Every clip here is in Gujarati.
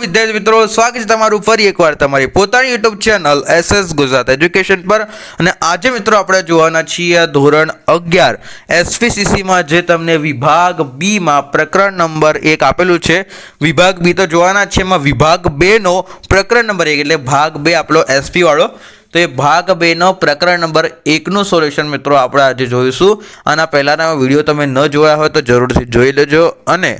વિદ્યાર્થી મિત્રો, સ્વાગત છે તમારું ફરી એકવાર તમારી પોતાની YouTube channel SS Gujarat education પર. અને આજે મિત્રો આપણે જોવાના છીએ ધોરણ અગિયાર એસપીસીસીમાં જે તમને વિભાગ બીમાં પ્રકરણ નંબર એક આપેલું છે. વિભાગ બી તો જોવાના છે, એમાં વિભાગ બેનો પ્રકરણ નંબર એક, એટલે ભાગ બે આપણો એસપી વાળો. તો એ ભાગ બેનો પ્રકરણ નંબર એકનું સોલ્યુશન મિત્રો આપણે આજે જોઈશું. આના પહેલાંના વીડિયો તમે ન જોયા હોય તો જરૂરથી જોઈ લેજો અને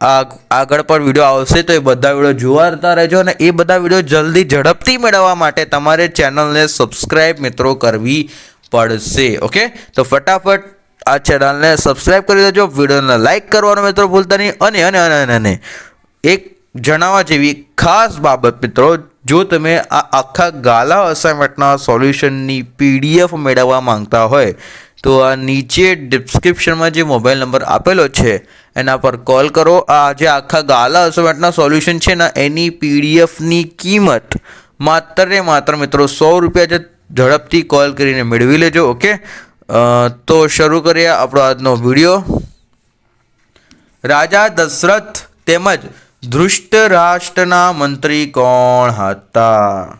આગળ પણ વીડિયો આવશે તો એ બધા વીડિયો જોવાતા રહેજો અને એ બધા વીડિયો જલ્દી ઝડપથી મેળવવા માટે તમારે ચેનલને સબસ્ક્રાઈબ મિત્રો કરવી પડશે ઓકે તો ફટાફટ આ ચેનલને સબસ્ક્રાઈબ કરી દેજો વિડીયોને લાઇક કરવાનું મિત્રો ભૂલતા નહીં, અને અને અને અને એક જણાવવા જેવી ખાસ બાબત મિત્રો, જો તમે આ આખા ગાલા અસાઇનમેન્ટના સોલ્યુશનની પીડીએફ મેળવવા માંગતા હોય, તો આ નીચે ડિસ્ક્રિપ્શનમાં જે મોબાઈલ નંબર આપેલો છે એના પર કોલ કરો. આ જે આખા ગાલા અસોમેટના સોલ્યુશન છે ને, એની પીડીએફની કિંમત માત્ર ને માત્ર મિત્રો સો રૂપિયા જે ઝડપથી કોલ કરીને મેળવી લેજો ઓકે તો શરૂ કરીએ આપણો આજનો વીડિયો રાજા દશરથ તેમજ ધૃષ્ટરાષ્ટ્રના મંત્રી કોણ હતા?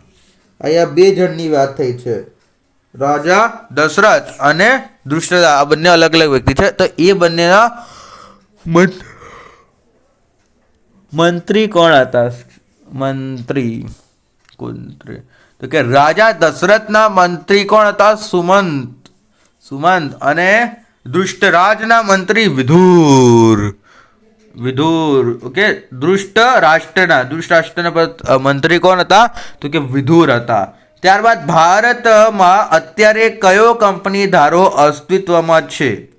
અહીંયા બે જણની વાત થઈ છે. રાજા, દશરથ અને ધૃષ્ટ આ બંને અલગ અલગ વ્યક્તિ છે. તો એ બંનેના મંત્રી કોણ હતા? મંત્રી. કુંત્રી. તો કે રાજા દશરથના મંત્રી કોણ હતા? સુમંત. સુમંત અને દુષ્ટરાજના મંત્રી વિધુર. વિધુર. ઓકે દૃષ્ટ રાષ્ટ્રના દુષ્ટ રાષ્ટ્રના મંત્રી કોણ હતા? તો કે વિધુર હતા. ત્યારબાદ ભારતમાં અત્યારે કયો કંપની ધારો અસ્તિત્વમાં છે?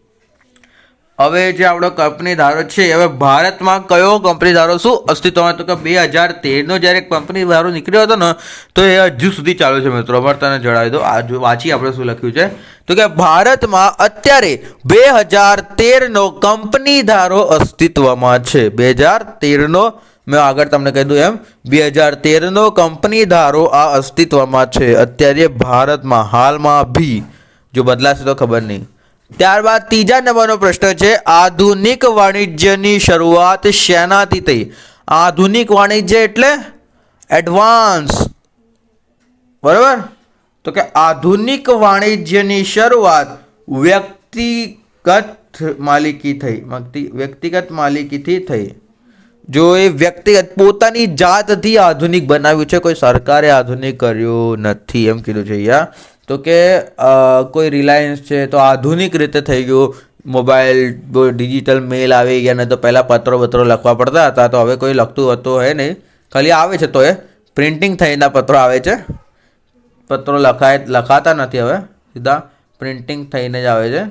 હવે જે આપણો કંપની ધારો છે, હવે ભારતમાં કયો કંપની ધારો શું? અસ્તિત્વમાં તો કે બે હજાર તેરનો જ્યારે કંપની ધારો નીકળ્યો હતો ને, તો એ હજુ સુધી ચાલુ છે મિત્રો. પણ તને જણાવી દો આજ વાંચી આપણે શું લખ્યું છે? તો કે ભારતમાં અત્યારે બે હજાર તેરનો કંપની ધારો અસ્તિત્વમાં છે. બે હજાર તેરનો, મેં આગળ તમને કહી દઉં એમ, બે હજાર તેરનો કંપની ધારો આ અસ્તિત્વમાં છે. અત્યારે ભારતમાં હાલમાં ભી, જો બદલાશે તો ખબર નહીં. ત્યારબાદ ત્રીજા નંબરનો પ્રશ્ન છે, આધુનિક વાણિજ્યની શરૂઆત શેનાથી થઈ? આધુનિક વાણિજ્ય એટલે એડવાન્સ બરાબર? તો કે આધુનિક વાણિજ્યની શરૂઆત વ્યક્તિગત માલિકી થઈ વ્યક્તિગત માલિકીથી થઈ. જો એ વ્યક્તિગત, પોતાની જાતથી આધુનિક બનાવ્યું છે, કોઈ સરકારે આધુનિક કર્યું નથી, એમ કીધું છે અહીંયા. તો કે કોઈ રિલાયન્સ છે તો આધુનિક રીતે થઈ ગયું. મોબાઈલ ડિજિટલ મેલ આવી ગયા ને તો પહેલાં પત્રો બત્રો લખવા પડતા હતા, તો હવે કોઈ લખતું હતું હે નહીં. ખાલી આવે છે તો એ પ્રિન્ટિંગ થઈને પત્રો આવે છે. પત્રો લખાય, લખાતા નથી હવે. સીધા પ્રિન્ટિંગ થઈને જ આવે છે.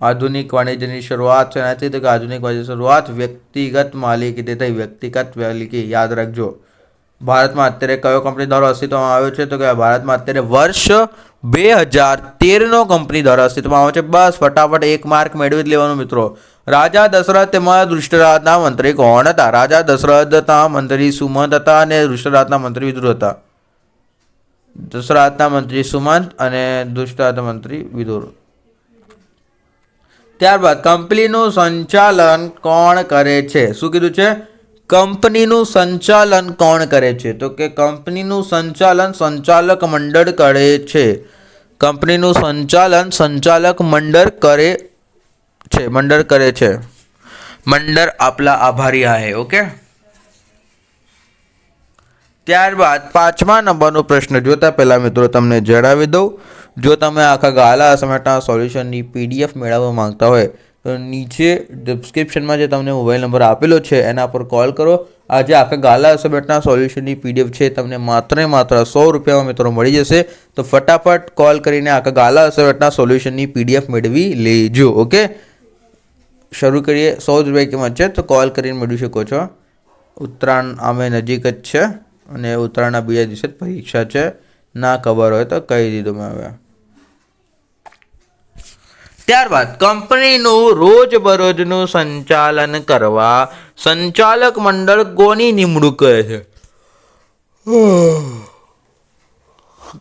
આધુનિક વાણિજ્યની શરૂઆત છે એનાથી તો કે આધુનિક વાણિજ્ય શરૂઆત વ્યક્તિગત માલિકીથી થઈ. વ્યક્તિગત માલિકી, યાદ રાખજો. ભારતમાં અત્યારે કયો કંપની દ્વારા અસ્તિત્વમાં આવ્યો છે? તો કે ભારતમાં અત્યારે વર્ષ બે હજાર તેરનો કંપની દ્વારા અસ્તિત્વમાં આવ્યો છે. બસ, ફટાફટ એક માર્ક મેળવી જ લેવાનું મિત્રો. રાજા દશરથ તેમાં દૃષ્ટરાજના મંત્રી કોણ હતા? રાજા દશરથના મંત્રી સુમંત હતા અને દૃષ્ટરાજના મંત્રી વિદુર હતા. દશરથના મંત્રી સુમંત અને દુષ્ટરાજના મંત્રી વિદુર. ત્યારબાદ કંપનીનું સંચાલન કોણ કરે છે? શું કીધું છે? કંપનીનું સંચાલન કોણ કરે છે? તો કે કંપનીનું સંચાલન સંચાલક મંડળ કરે છે. કંપનીનું સંચાલન સંચાલક મંડળ કરે છે. મંડળ કરે છે. મંડળ આપલા આભારી આહે, ઓકે? ત્યારબાદ પાંચમા નંબરનો પ્રશ્ન, જોતા પહેલાં મિત્રો તમને જણાવી દઉં. જો તમે આખા ગાલા સમેટા સોલ્યુશનની પીડીએફ મેળવવા માંગતા હોય નીચે ડિસ્ક્રિપ્શનમાં જે તમને મોબાઈલ નંબર આપેલો છે, એના પર કોલ કરો. આ જે આખા ગાલા સબેટના સોલ્યુશનની પીડીએફ છે તમને માત્ર માત્ર સો રૂપિયામાં મિત્રો મળી જશે. તો ફટાફટ કોલ કરીને આખા ગાલા સબેટના સોલ્યુશનની પીડીએફ મેળવી લેજો ઓકે શરૂ કરીએ. સો જ રૂપિયા કિંમત છે, તો કોલ કરીને મેળવી શકો છો. ઉત્તરાયણ અમે નજીક જ છે, અને ઉત્તરાયણના બીજા દિવસે પરીક્ષા છે. ના ખબર હોય તો કહી દીધું મેં હવે. ત્યારબાદ કંપનીનું રોજબરોજનું સંચાલન કરવા સંચાલક મંડળ કોની નિમણૂક કરે છે?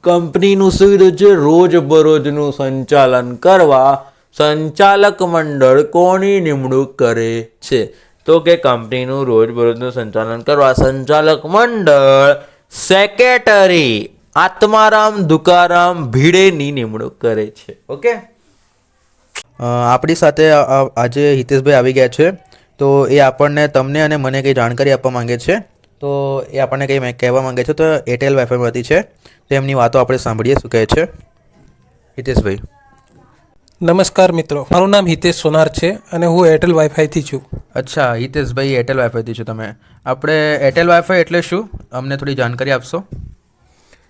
કંપનીનું શું છે રોજબરોજનું સંચાલન કરવા સંચાલક મંડળ કોની નિમણૂક કરે છે? તો કે કંપનીનું રોજબરોજનું સંચાલન કરવા સંચાલક મંડળ સેક્રેટરી આત્મારામ દુકારામ ભીડેની નિમણૂક કરે છે. ઓકે? આપણી સાથે આજે હિતેશભાઈ આવી ગયા છે. તો એ આપણને તમને અને મને કંઈ જાણકારી આપવા માંગે છે. તો એ આપણને કંઈ કહેવા માંગે છે તો એરટેલ વાઈફાઈમાંથી છે. તો એમની વાતો આપણે સાંભળીએ શું કહે છે. હિતેશભાઈ. નમસ્કાર મિત્રો. મારું નામ હિતેશ સોનાર છે અને હું એરટેલ વાઈફાઈથી છું. અચ્છા હિતેશભાઈ એરટેલ વાઈફાઈથી છો તમે. આપણે એરટેલ વાઈફાઈ એટલે શું? અમને થોડી જાણકારી આપશો?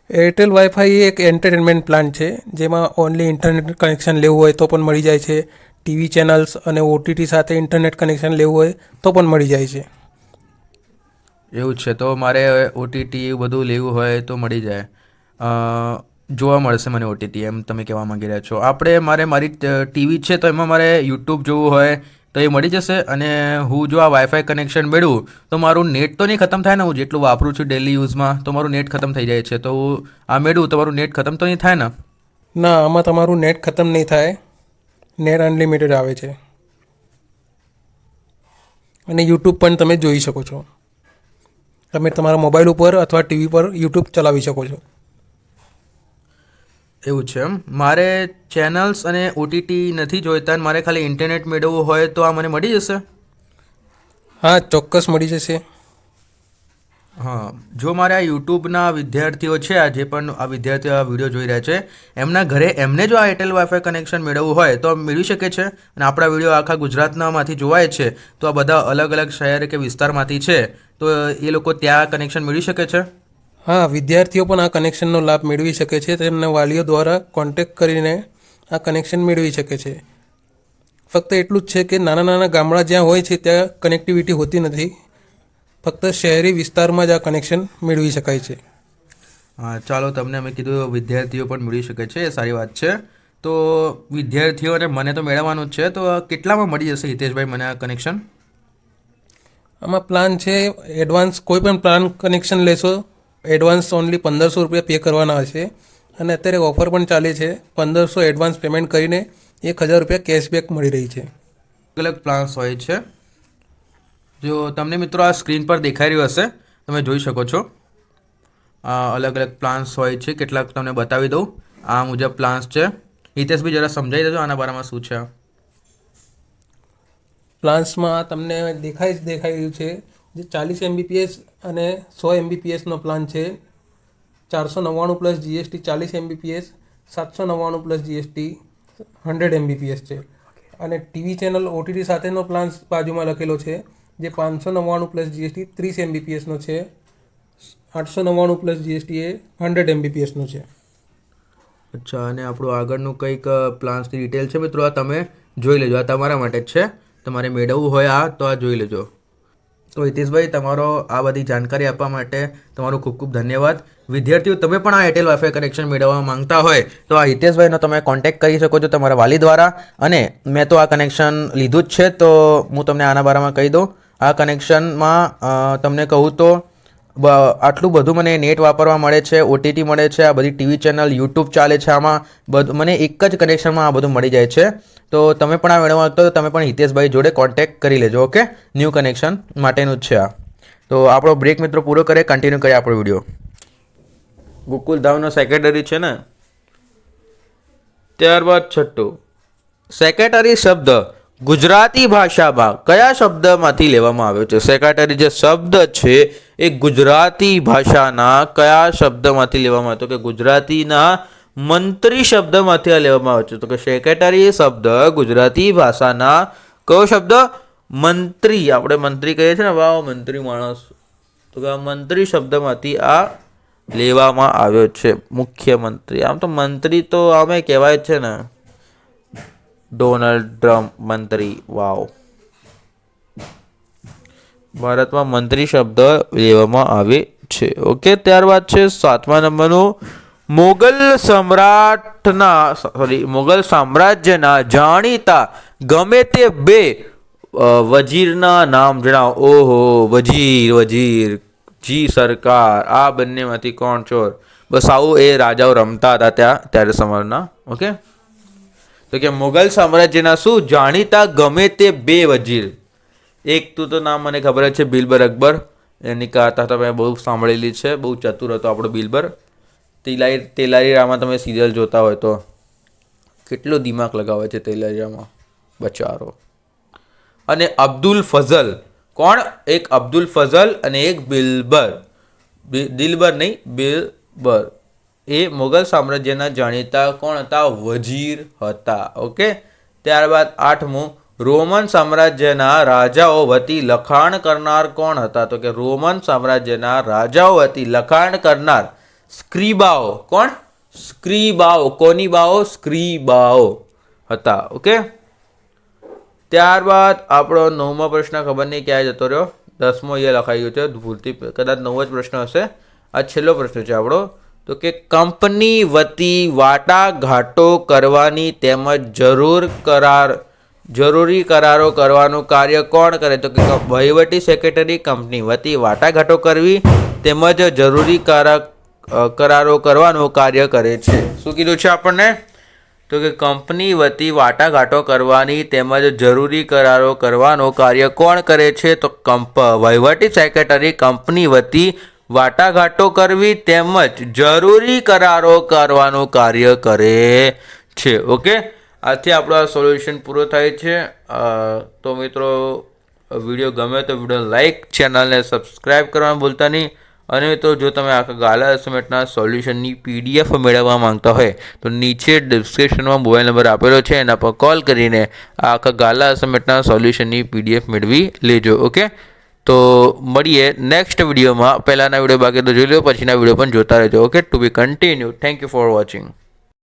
એરટેલ વાઈફાઈ એક એન્ટરટેનમેન્ટ પ્લાન છે, જેમાં ઓનલી ઇન્ટરનેટ કનેક્શન લેવું હોય તો પણ મળી જાય છે. ટીવી ચેનલ્સ અને ઓટીટી સાથે ઇન્ટરનેટ કનેક્શન લેવું હોય તો પણ મળી જાય છે. એવું છે, તો મારે ઓટીટી બધું લેવું હોય તો મળી જાય. જોવા મળશે મને ઓટીટી એમ તમે કહેવા માંગી રહ્યા છો. આપણે, મારે મારી ટીવી છે, તો એમાં મારે યુટ્યુબ જોવું હોય તો એ મળી જશે અને હું જો આ વાઈફાઈ કનેક્શન મેળવું, તો મારું નેટ તો નહીં ખતમ થાય ને હું જેટલું વાપરું છું ડેલી યુઝમાં તો મારું નેટ ખતમ થઈ જાય છે. તો આ મેળવું તમારું નેટ ખતમ તો નહીં થાય ને? ના, આમાં તમારું નેટ ખતમ નહીં થાય. નેટ અનલિમિટેડ આવે છે. અને યુટ્યુબ પણ તમે જોઈ શકો છો. તમે તમારા મોબાઈલ ઉપર અથવા ટીવી પર યુટ્યુબ ચલાવી શકો છો. એવું છે એમ. મારે ચેનલ્સ અને ઓટીટી નથી જોઈતા મારે ખાલી ઇન્ટરનેટ મેળવવું હોય તો આ મને મળી જશે? હા ચોક્કસ મળી જશે. હા. જો મારે આ યુટ્યુબના વિદ્યાર્થીઓ છે આ જે પણ આ વિદ્યાર્થીઓ આ વીડિયો જોઈ રહ્યા છે એમના ઘરે એમને જો આ એરટેલ વાઈફાઈ કનેક્શન મેળવવું હોય તો મેળવી શકે છે? અને આપણા વીડિયો આખા ગુજરાતનામાંથી જોવાય છે તો આ બધા અલગ અલગ શહેર કે વિસ્તારમાંથી છે તો એ લોકો ત્યાં કનેક્શન મેળવી શકે છે? હા વિદ્યાર્થીઓ પણ આ કનેક્શનનો લાભ મેળવી શકે છે. તેમના વાલીઓ દ્વારા કોન્ટેક્ટ કરીને આ કનેક્શન મેળવી શકે છે. ફક્ત એટલું જ છે કે નાના નાના ગામડા જ્યાં હોય છે ત્યાં કનેક્ટિવિટી હોતી નથી. ફક્ત શહેરી વિસ્તારમાં જ આ કનેક્શન મેળવી શકાય છે. હા ચાલો તમને અમે કીધું વિદ્યાર્થીઓ પણ મેળવી શકે છે. એ સારી વાત છે. તો વિદ્યાર્થીઓને મને તો મેળવવાનું જ છે. તો કેટલામાં મળી જશે હિતેશભાઈ મને આ કનેક્શન આમાં પ્લાન છે એડવાન્સ કોઈ પણ પ્લાન કનેક્શન લેશો એડવાન્સ ઓનલી પંદરસો રૂપિયા પે કરવાના હશે. અને અત્યારે ઓફર પણ ચાલે છે. પંદરસો એડવાન્સ પેમેન્ટ કરીને એક હજાર રૂપિયા કેશબેક મળી રહી છે. અલગ અલગ પ્લાન્સ હોય છે. જો તમને મિત્રો આ સ્ક્રીન પર દેખાઈ રહ્યું હશે તમે જોઈ શકો છો. આ અલગ અલગ પ્લાન્સ હોય છે. કેટલાક તમને બતાવી દઉં. આ મુજબ પ્લાન્સ છે. હિતેશભાઈ જરા સમજાવી દેજો આના બારામાં શું છે. પ્લાન્સમાં તમને દેખાઈ જ દેખાઈ રહ્યું છે. જે ચાલીસ એમબીપીએસ અને સો એમબીપીએસનો પ્લાન છે. ચારસો નવ્વાણું પ્લસ જીએસટી ચાલીસ એમબીપીએસ સાતસો નવ્વાણું પ્લસ જીએસટી હંડ્રેડ એમબીપીએસ છે. અને ટીવી ચેનલ ઓટીટી સાથેનો પ્લાન બાજુમાં લખેલો છે જે પાંચસો નવ્વાણું પ્લસ જીએસટી ત્રીસ એમબીપીએસનો છે. આઠસો નવ્વાણું પ્લસ જીએસટી એ હંડ્રેડ એમબીપીએસનો છે. અચ્છા અને આપણું આગળનું કંઈક પ્લાન્સની ડિટેલ છે મિત્રો? આ તમે જોઈ લેજો. આ તમારા માટે જ છે. તમારે મેળવવું હોય આ તો આ જોઈ લેજો. તો હિતેશભાઈ, તમારો આ બધી જાણકારી આપવા માટે તમારો ખૂબ ખૂબ ધન્યવાદ. વિદ્યાર્થીઓ, તમે પણ આ એરટેલ વાઈફાઈ કનેક્શન મેળવવા માંગતા હોય, તો આ હિતેશભાઈનો તમે કોન્ટેક્ટ કરી શકો છો તમારા વાલી દ્વારા. અને મેં તો આ કનેક્શન લીધું જ છે, તો હું તમને આના બારામાં કહી દઉં. આ કનેક્શનમાં તમને કહું તો આટલું બધું મને નેટ વાપરવા મળે છે ઓટીટી મળે છે, આ બધી ટીવી ચેનલ, યુટ્યુબ ચાલે છે, આમાં બધું, મને એક જ કનેક્શનમાં આ બધું મળી જાય છે. તો તમે પણ આ મેળવવા તો તમે પણ હિતેશભાઈ જોડે કોન્ટેક્ટ કરી લેજો, ઓકે? ન્યૂ કનેક્શન માટેનું જ છે આ. તો આપણો બ્રેક મિત્રો પૂરો કરે કન્ટિન્યુ કરીએ આપણો વીડિયો ગોકુલ ધામનો સેક્રેટરી છે ને? ત્યારબાદ છઠ્ઠું. સેક્રેટરી શબ્દ. ગુજરાતી ભાષામાં કયા શબ્દમાંથી લેવામાં આવ્યો છે? સેક્રેટરી જે શબ્દ છે, એ ગુજરાતી ભાષાના કયા શબ્દમાંથી લેવામાં આવ્યો? કે ગુજરાતીના મંત્રી શબ્દમાંથી આ લેવામાં આવ્યો છે. તો કે સેક્રેટરી શબ્દ ગુજરાતી ભાષાના કયો શબ્દ? મંત્રી. આપણે મંત્રી કહીએ છીએ ને, વાહ મંત્રી માણસ. તો કે આ મંત્રી શબ્દમાંથી આ લેવામાં આવ્યો છે, મુખ્યમંત્રી. આમ તો મંત્રી તો આમે કહેવાય છે ને. ડોનાલ્ડ ટ્રમ્પ મંત્રી. વાવ. ભારતમાં મંત્રી શબ્દ લેવામાં આવે છે. ઓકે, ત્યારબાદ છે સાતમા નંબરનું. મોગલ સમ્રાટના, સોરી, મોગલ સામ્રાજ્યના જાણીતા ગમે તે બે વજીરના નામ જણાવો. ઓહો, વજીર વજીર. જી સરકાર. આ બંનેમાંથી કોણ ચોર? બસ આવું એ રાજાઓ રમતા હતા ત્યાં, ત્યારે સમયના ઓકે? તો કે મુગલ સામ્રાજ્યના શું જાણીતા ગમે તે બે વજીર? એક તું તો નામ મને ખબર છે, બિલબર અકબર. એની કથા તમે બહુ સાંભળેલી છે, બહુ ચતુર હતો આપણો બિલબર. તિલારી તેલારી રામાં તમે સિરિયલ જોતા હોય તો. કેટલો દિમાગ લગાવે છે તેલારીરામાં? બચારો. અને અબ્દુલ ફઝલ. કોણ? એક અબ્દુલ ફઝલ અને એક બિલબર. દિલબર નહીં, બિલબર. એ મોગલ સામ્રાજ્યના જાણીતા કોણ હતા? વજીર હતા, ઓકે? ત્યારબાદ આઠમું, રોમન સામ્રાજ્યના રાજાઓ વતી લખાણ કરનાર કોણ હતા? તો કે રોમન સામ્રાજ્યના રાજાઓ વતી લખાણ કરનાર સ્ક્રીબાઓ. કોણ? સ્ક્રીબાઓ. કોની બાઓ? સ્ક્રીબાઓ હતા, ઓકે? ત્યારબાદ આપણો નવમો પ્રશ્ન ખબર નહીં ક્યાં જતો રહ્યો? દસમો એ લખાઈ ગયો છે. ભૂલથી કદાચ નવો જ પ્રશ્ન હશે. આ છેલ્લો પ્રશ્ન છે આપણો. તો કે કંપની વતી વાટાઘાટો કરવાની તેમજ જરૂર કરાર, જરૂરી કરારો કરવાનું કાર્ય કોણ કરે? તો કે વહીવટી સેક્રેટરી કંપની વતી વાટાઘાટો કરવી તેમજ જરૂરી કરા કરારો કરવાનું કાર્ય કરે છે. શું કીધું છે આપણને? તો કે કંપની વતી વાટાઘાટો કરવાની તેમજ જરૂરી કરારો કરવાનું કાર્ય કોણ કરે છે? તો કંપ, વહીવટી સેક્રેટરી કંપની વતી વાટાઘાટો કરવી તેમજ જરૂરી કરારો કરવાનું કાર્ય કરે છે. ઓકે? આથી આપણો આ સોલ્યુશન પૂરો થાય છે. તો મિત્રો, વીડિયો ગમે તો વીડિયો લાઈક ચેનલને સબસ્ક્રાઈબ કરવાનું ભૂલતા નહીં. અને મિત્રો, જો તમે આખા ગાલા એસ્ટિમેટના સોલ્યુશનની પીડીએફ મેળવવા માંગતા હોય, તો નીચે ડિસ્ક્રિપ્શનમાં મોબાઈલ નંબર આપેલો છે. એના પર કોલ કરીને આખા ગાલા એસ્ટિમેટના સોલ્યુશનની પીડીએફ મેળવી લેજો. ઓકે? તો મળીએ નેક્સ્ટ વિડીયોમાં. પહેલાંના વીડિયો બાકી તો જોઈ લો પછીના વીડિયો પણ જોતા રહેજો. Okay to be continue thank you for watching